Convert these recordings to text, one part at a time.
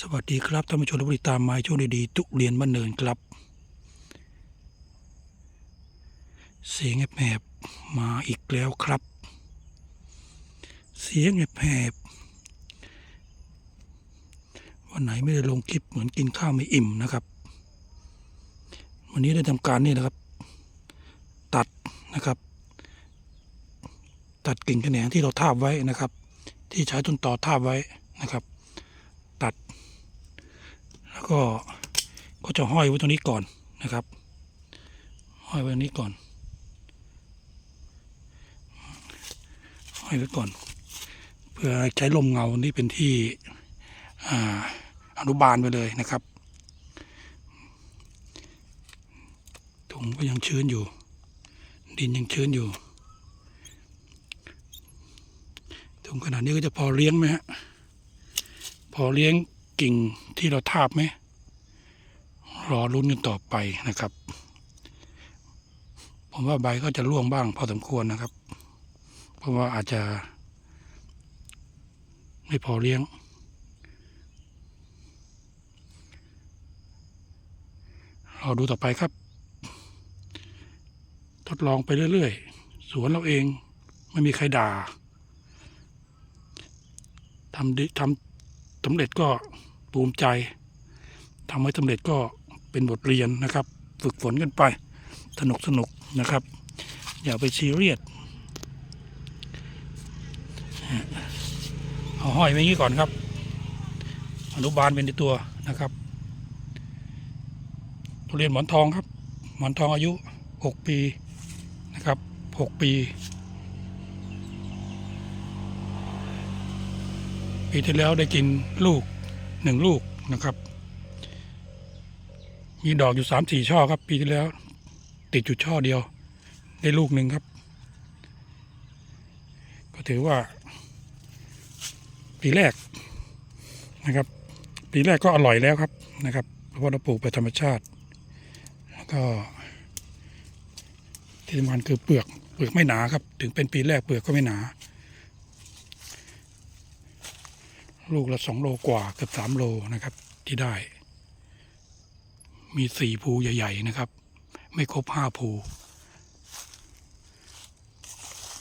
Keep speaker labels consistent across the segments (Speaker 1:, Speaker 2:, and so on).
Speaker 1: สวัสดีครับท่านผู้ชมที่ติดตามมาช่วงดีๆทุกเรียนบ้านเนินครับ เสียงแหบๆมาอีกแล้วครับ เสียงแหบๆวันไหนไม่ได้ลงคลิปเหมือนกินข้าวไม่อิ่มนะครับ วันนี้ได้ทำการนี่นะครับ ตัดนะครับ ตัดกิ่งแขนงที่เราทาบไว้นะครับ ที่ใช้ต้นต่อทาบไว้นะครับ แล้วก็ก็จะห้อยไว้ตรงนี้ก่อนนะครับ ห้อยไว้ตรงนี้ก่อน ห้อยไว้ก่อน เพื่อใช้ลมเงานี่เป็นที่อ่าอนุบาลไปเลยนะครับถุงก็ยังชื้นอยู่ ดินยังชื้นอยู่ถุงขนาดนี้ก็จะพอเลี้ยงไหมฮะพอเลี้ยง กิ่งที่เราทาบไหมรอลุ้นกันต่อไปนะครับ ผมว่าใบก็จะร่วงบ้างพอสมควรนะครับ เพราะว่าอาจจะ ไม่พอเลี้ยง รอดูต่อไปครับ ทดลองไปเรื่อยๆ สวนเราเองไม่มีใครด่าทำดีทำสำเร็จก็ ภูมิใจทำให้สำเร็จก็เป็นบทเรียนนะครับ ฝึกฝนกันไปสนุกสนุกนะครับ อย่าไปซีเรียสเอาห้อยไว้อย่างนี้ก่อนครับ อนุบาลเป็นในตัวนะครับทุเรียนหมอนทองครับ หมอนทองอายุหกปีนะครับหกปี ปีที่แล้วได้กินลูก หนึ่งลูกนะครับ มีดอกอยู่สามสี่ช่อครับ ปีที่แล้ว ติดอยู่ช่อเดียว ได้ลูกหนึ่งครับ ก็ถือว่า ปีแรกนะครับ ปีแรกก็อร่อยแล้วครับนะครับ เพราะเราปลูกแบบธรรมชาติ แล้วก็ ที่สำคัญคือเปลือกเปลือกไม่หนาครับ ถึงเป็นปีแรกเปลือกก็ไม่หนา ลูกละสองโลกว่าเกือบสามโลนะครับ ที่ได้ มีสี่ภูใหญ่ ๆ นะครับ ไม่ครบห้าภู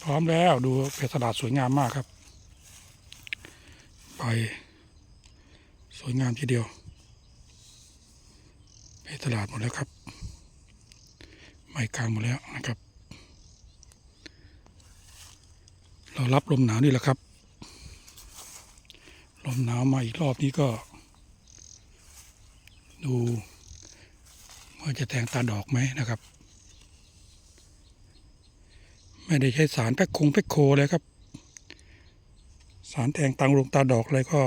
Speaker 1: พร้อมแล้วดูเพชรสลัดสวยงามมากครับไปสวยงามทีเดียวเพชรสลัดหมดแล้วครับไม่กลางหมดแล้วนะครับ เรารับลมหนาวนี่แหละครับ ลมหนาวมาอีกรอบนี้ก็ ดูว่าจะแทงตาดอกไหมนะครับ ไม่ได้ใช้สารแพ็คคงแพ็คโคเลยครับ สารแทงตังลงตาดอกอะไรก็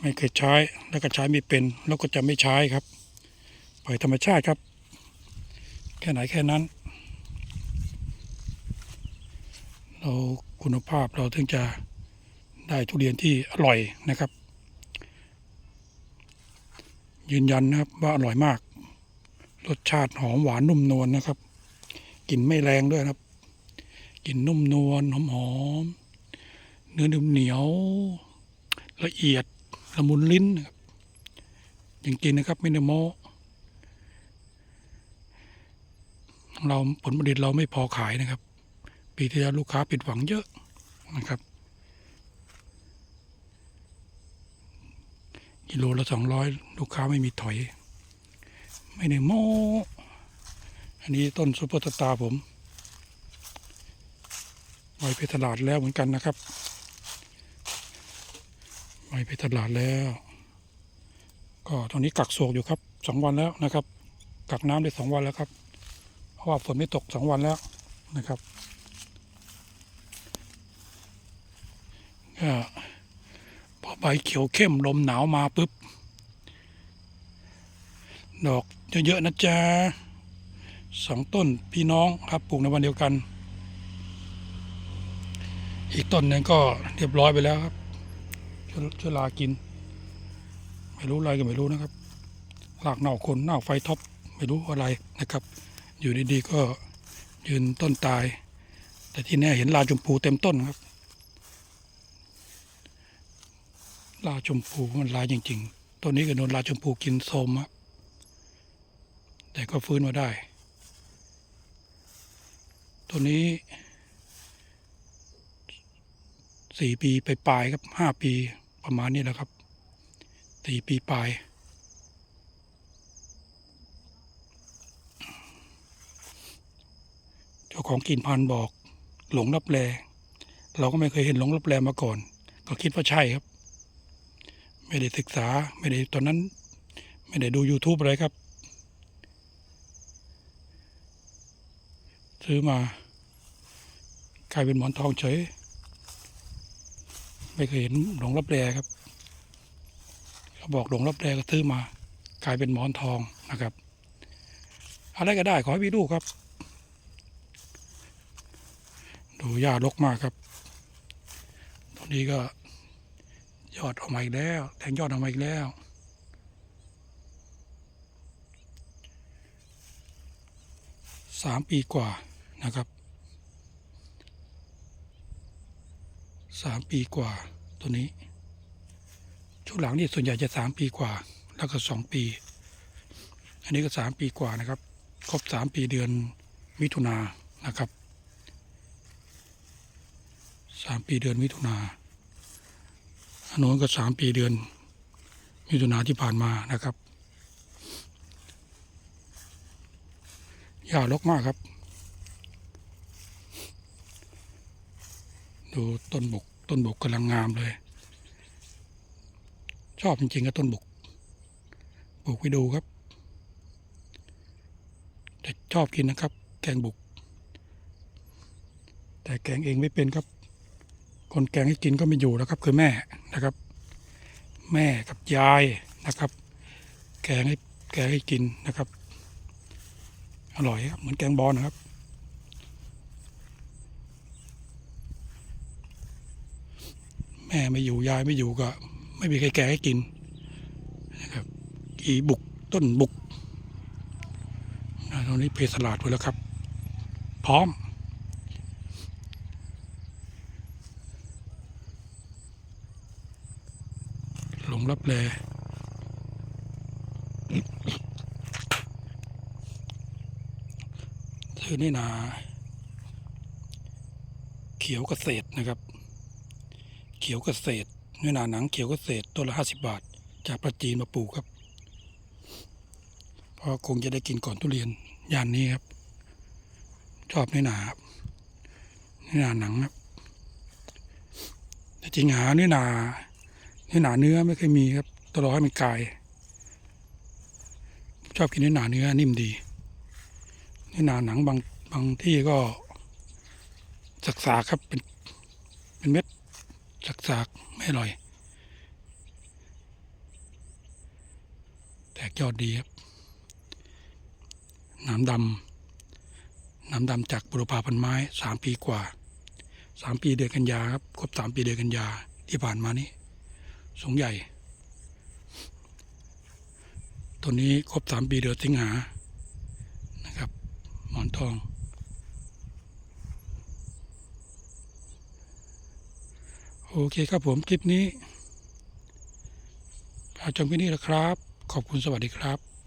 Speaker 1: ไม่เคยใช้แล้วก็ใช้ไม่เป็น แล้วก็จะไม่ใช้ครับ ปล่อยธรรมชาติครับ แค่ไหนแค่นั้น เราคุณภาพเราถึงจะ ได้ทุเรียนที่อร่อยนะครับ ยืนยันนะครับว่าอร่อยมาก รสชาติหอมหวานนุ่มนวลนะครับกลิ่นไม่แรงด้วยครับกลิ่นนุ่มนวลหอมหอมเนื้อนุ่มเหนียว ละเอียดละมุนลิ้นนะครับจริงๆนะครับไม่ได้โม้เราผลผลิตเราไม่พอขายนะครับ ปีที่แล้วลูกค้าผิดหวังเยอะนะครับ กิโลละสองร้อยลูกค้าไม่มีถอย ไม่ได้โม้อันนี้ต้นซุปเปอร์สตาร์ผมไว้ไปตลาดแล้วเหมือนกันนะครับไว้ไปตลาดแล้ว ก็ตอนนี้กักโศกอยู่ครับสองวันแล้วนะครับ กักน้ำได้สองวันแล้วครับ เพราะว่าฝนไม่ตกสองวันแล้วนะครับก็ ใบเขียวเข้มลมหนาวมาปุ๊บ ดอกเยอะๆนะจ๊ะสองต้นพี่น้องครับปลูกในวันเดียวกัน อีกต้นหนึ่งก็เรียบร้อยไปแล้วครับชวชลากิน ไม่รู้อะไรก็ไม่รู้นะครับหลากเน่าคนเน่าไฟท็อปไม่รู้อะไรนะครับ อยู่ดีๆก็ยืนต้นตาย แต่ที่แน่เห็นลาชมพูเต็มต้นครับ ลาชมพูมันลายจริง ๆ ตัวนี้ก็โดนลาชมพูกินโทรมอะแต่ก็ฟื้นมาได้ ตัวนี้สี่ปีไปปลายครับห้าปีประมาณนี้แหละครับสี่ปีปลายเจ้าของกินพันบอกหลงรับแลเราก็ไม่เคยเห็นหลงรับแลมาก่อน ก็คิดว่าใช่ครับ ไม่ได้ศึกษาไม่ได้ตอนนั้น ไม่ได้ดู YouTube อะไรครับ ซื้อมากลายเป็นหมอนทองเฉย ไม่เคยเห็นหลงรับแลครับเขาบอกหลงรับแลก็ซื้อมากลายเป็นหมอนทองนะครับ อะไรก็ได้ขอให้มีลูกครับ ดูหญ้ารกมากครับ ตอนนี้ก็ ยอดออกมาอีกแล้ว แทงยอดออกมาอีกแล้ว สามปีกว่านะครับสามปีกว่าตัวนี้ช่วงหลังนี่ส่วนใหญ่จะสามปีกว่า แล้วก็สองปี อันนี้ก็สามปีกว่านะครับ ครบสามปีเดือนมิถุนานะครับสามปีเดือนมิถุนา โน้นก็สามปีเดือนมิถุนาที่ผ่านมานะครับหญ้ารกมากครับ ดูต้นบก ต้นบกกำลังงามเลย ชอบจริงๆกับต้นบกปลูกไว้ดูครับ แต่ชอบกินนะครับ แกงบุก แต่แกงเองไม่เป็นครับ คนแกงให้กินก็ไม่อยู่แล้วครับ คือแม่นะครับ แม่กับยายนะครับ แกงให้แกงให้กินนะครับ อร่อยครับเหมือนแกงบอลนะครับแม่ไม่อยู่ยายไม่อยู่ก็ ไม่มีใครแกงให้กินนะครับอีบุกต้นบุกนะตอนนี้เพสลาดไปแล้วครับ พร้อม ลงรับแลซื้อนี่นา เขียวเกษตรนะครับ เขียวเกษตรนี่นาหนังเขียวเกษตรตัวละห้าสิบบาท จากประจีนมาปลูกครับเพราะคงจะได้กินก่อนทุเรียนย่านนี้ครับ ชอบนี่นาครับนี่นาหนังครับแต่จริงหานื้อนา เนื้อหนาเนื้อไม่เคยมีครับตลอดให้มันกาย ชอบกินเนื้อหนาเนื้อนิ่มดีเนื้อหนาหนังบางบางที่ก็สักสากครับเป็นเป็นเม็ดสักสากไม่อร่อย แตกยอดดีครับหน้ำดำหน้ำดำจากบุรพาพันไม้สามปีกว่าสามปีเดือนกันยาครับครบสามปีเดือนกันยาที่ผ่านมานี้ สูงใหญ่ ตัวนี้ครบสามปีเดือนสิงหา นะครับ หมอนทอง โอเคครับผม คลิปนี้ อาจมแค่นี้แหละครับ ขอบคุณสวัสดีครับ